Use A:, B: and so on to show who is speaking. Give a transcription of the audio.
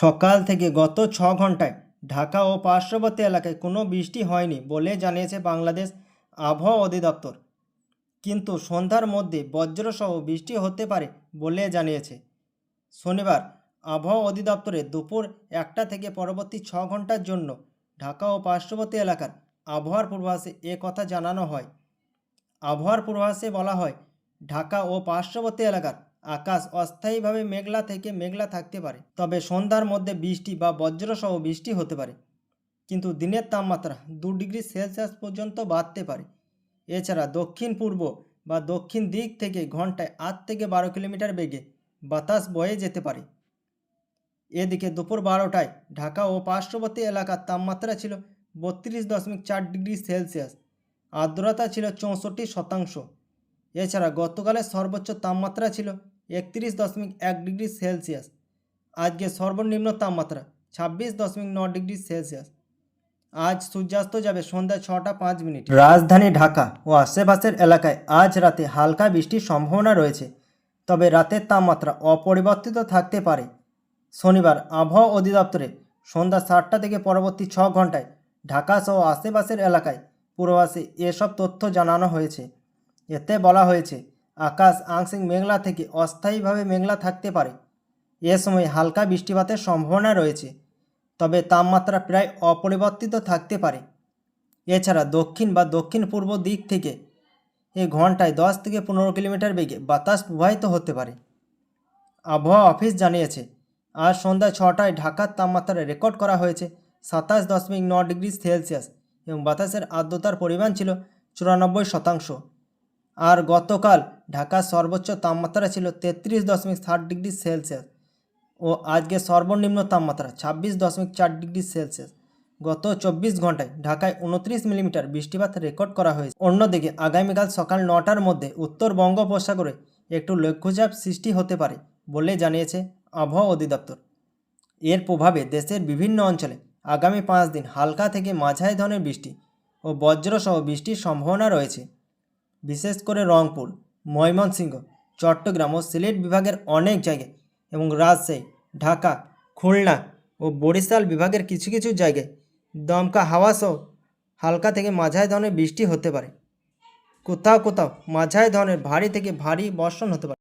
A: সকাল থেকে গত ছ ঘন্টায় ঢাকা ও পার্শ্ববর্তী এলাকায় কোনো বৃষ্টি হয়নি বলে জানিয়েছে বাংলাদেশ আবহাওয়া অধিদপ্তর। কিন্তু সন্ধ্যার মধ্যে বজ্রসহ বৃষ্টি হতে পারে বলে জানিয়েছে। শনিবার আবহাওয়া অধিদপ্তরে দুপুর একটা থেকে পরবর্তী ছ ঘণ্টার জন্য ঢাকা ও পার্শ্ববর্তী এলাকার আবহাওয়ার পূর্বাভাসে এ কথা জানানো হয়। আবহাওয়ার পূর্বাভাসে বলা হয়, ঢাকা ও পার্শ্ববর্তী এলাকার আকাশ অস্থায়ীভাবে মেঘলা থেকে মেঘলা থাকতে পারে, তবে সন্ধ্যার মধ্যে বৃষ্টি বা বজ্রসহ বৃষ্টি হতে পারে। কিন্তু দিনের তাপমাত্রা দু ডিগ্রি সেলসিয়াস পর্যন্ত বাড়তে পারে। এছাড়া দক্ষিণ পূর্ব বা দক্ষিণ দিক থেকে ঘন্টায় আট থেকে বারো কিলোমিটার বেগে বাতাস বয়ে যেতে পারে। এদিকে দুপুর বারোটায় ঢাকা ও পার্শ্ববর্তী এলাকার তাপমাত্রা ছিল বত্রিশ দশমিক চার ডিগ্রি সেলসিয়াস, আর্দ্রতা ছিল চৌষট্টি শতাংশ। এছাড়া গতকালের সর্বোচ্চ তাপমাত্রা ছিল একত্রিশ দশমিক এক ডিগ্রি সেলসিয়াস। আজকে সর্বনিম্ন তাপমাত্রা ছাব্বিশ দশমিক ন ডিগ্রি সেলসিয়াস। আজ সূর্যাস্ত যাবে সন্ধ্যা ছটা পাঁচ মিনিট। রাজধানী ঢাকা ও আশেপাশের এলাকায় আজ রাতে হালকা বৃষ্টির সম্ভাবনা রয়েছে। তবে রাতের তাপমাত্রা অপরিবর্তিত থাকতে পারে। শনিবার আবহাওয়া অধিদপ্তরে সন্ধ্যা সাতটা থেকে পরবর্তী ছ ঘন্টায় ঢাকা সহ আশেপাশের এলাকায় পূর্বাভাসে এসব তথ্য জানানো হয়েছে। এতে বলা হয়েছে আকাশ আংশিক মেঘলা থেকে অস্থায়ীভাবে মেঘলা থাকতে পারে। এ সময় হালকা বৃষ্টিপাতের সম্ভাবনা রয়েছে, তবে তাপমাত্রা প্রায় অপরিবর্তিত থাকতে পারে। এছাড়া দক্ষিণ বা দক্ষিণ পূর্ব দিক থেকে এ ঘন্টায় দশ থেকে পনেরো কিলোমিটার বেগে বাতাস প্রবাহিত হতে পারে। আবহাওয়া অফিস জানিয়েছে, আজ সন্ধ্যা ছটায় ঢাকার তাপমাত্রা রেকর্ড করা হয়েছে সাতাশ দশমিক ন ডিগ্রি সেলসিয়াস এবং বাতাসের আর্দ্রতার পরিমাণ ছিল চুরানব্বই শতাংশ। আর গতকাল ঢাকার সর্বোচ্চ তাপমাত্রা ছিল তেত্রিশ দশমিক ষাট ডিগ্রি সেলসিয়াস ও আজকে সর্বনিম্ন তাপমাত্রা ছাব্বিশ দশমিক চার ডিগ্রি সেলসিয়াস। গত চব্বিশ ঘন্টায় ঢাকায় উনত্রিশ মিলিমিটার বৃষ্টিপাত রেকর্ড করা হয়েছে। অন্যদিকে আগামীকাল সকাল নটার মধ্যে উত্তর বঙ্গোপসাগরে একটু লঘুচাপ সৃষ্টি হতে পারে বলে জানিয়েছে আবহাওয়া অধিদপ্তর। এর প্রভাবে দেশের বিভিন্ন অঞ্চলে আগামী পাঁচ দিন হালকা থেকে মাঝারি ধরনের বৃষ্টি ও বজ্রসহ বৃষ্টির সম্ভাবনা রয়েছে। বিশেষ করে রংপুর, ময়মনসিংহ, চট্টগ্রাম ও সিলেট বিভাগের অনেক জায়গায় এবং রাজশাহী, ঢাকা, খুলনা ও বরিশাল বিভাগের কিছু কিছু জায়গায় দমকা হাওয়া সহ হালকা থেকে মাঝায় ধরনের বৃষ্টি হতে পারে। কোথাও কোথাও মাঝায় ধরনের ভারী থেকে ভারী বর্ষণ হতে পারে।